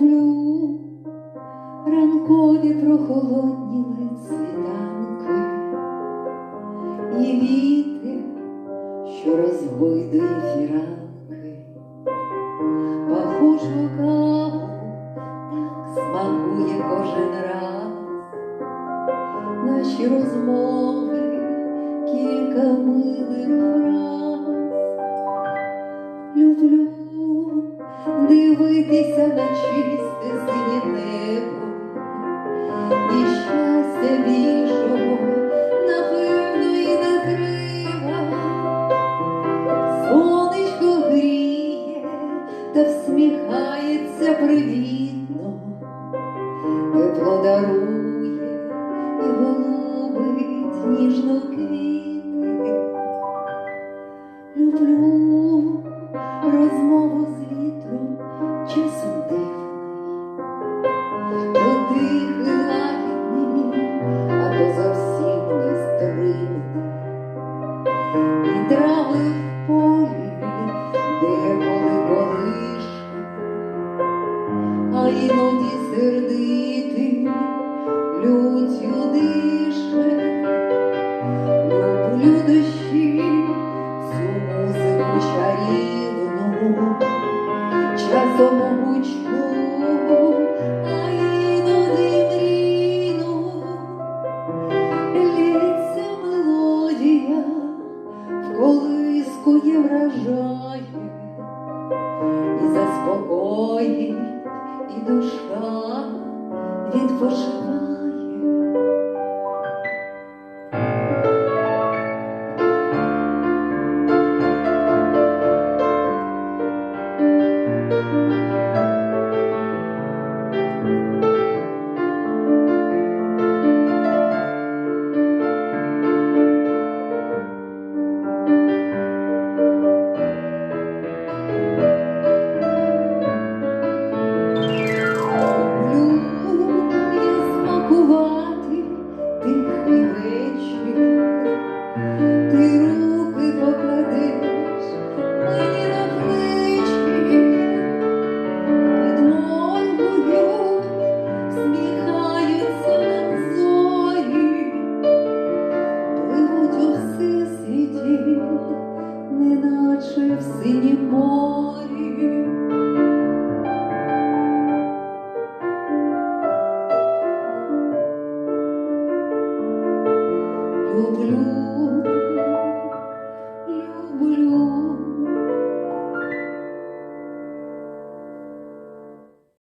люблю ранкові прохолодні світанки і вітер, що розгойдує фіранки, пахучу каву так смакує кожен раз, наші розмови кілька милих фраз. Люблю дивитися на чисте синє небо і щастя більшого, напевно, і не треба. Сонечко гріє та всміхається привітно, тепло дарує і голубить ніжно квіти. Мелодія, вражає, і заспокоїть, і душа відпочиває. неначе в синім морі. Люблю, люблю.